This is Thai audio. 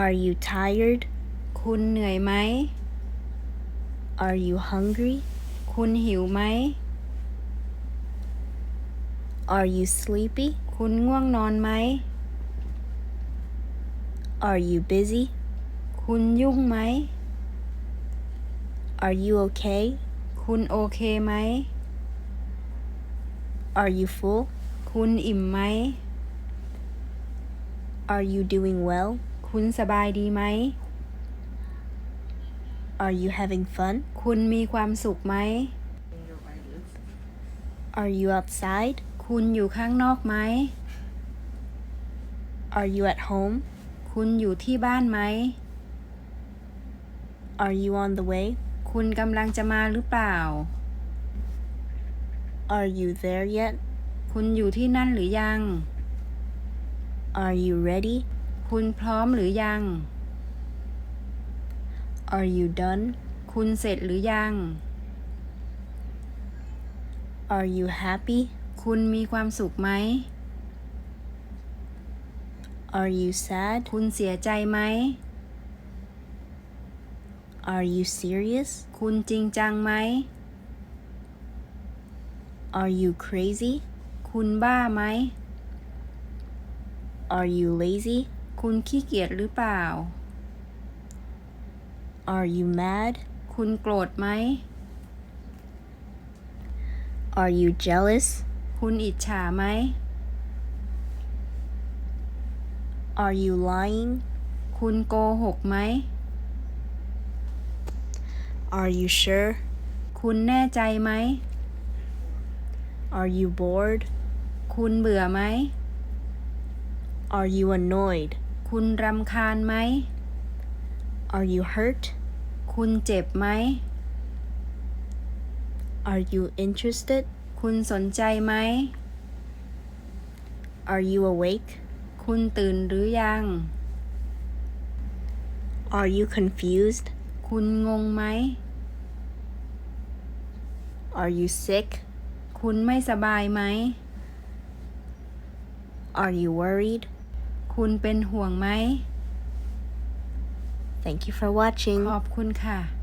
Are you tired? คุณเหนื่อยไหม Are you hungry? คุณหิวไหม Are you sleepy? คุณง่วงนอนไหม Are you busy? คุณยุ่งไหม Are you okay? คุณโอเคไหม Are you full? คุณอิ่มไหม Are you doing well? คุณสบายดีไหม Are you having fun? คุณมีความสุขไหม Are you outside? คุณอยู่ข้างนอกไหม Are you at home? คุณอยู่ที่บ้านไหม Are you on the way? คุณกำลังจะมาหรือเปล่า Are you there yet? คุณอยู่ที่นั่นหรือยัง Are you ready? คุณพร้อมหรือยัง Are you done? คุณเสร็จหรือยัง Are you happy? คุณมีความสุขไหม Are you sad? คุณเสียใจไหม Are you serious? คุณจริงจังไหม Are you crazy? คุณบ้าไหม Are you lazy? คุณขี้เกียจหรือเปล่า Are you mad? คุณโกรธไหม Are you jealous? คุณอิจฉาไหม Are you lying? คุณโกหกไหม Are you sure? คุณแน่ใจไหม Are you bored? คุณเบื่อไหม Are you annoyed? คุณรำคาญไหม Are you hurt? คุณเจ็บไหม Are you interested? คุณสนใจไหม Are you awake? คุณตื่นหรือยัง Are you confused? คุณงงไหม Are you sick? คุณไม่สบายไหม Are you worried? คุณเป็นห่วงไหม Thank you for watching. ขอบคุณค่ะ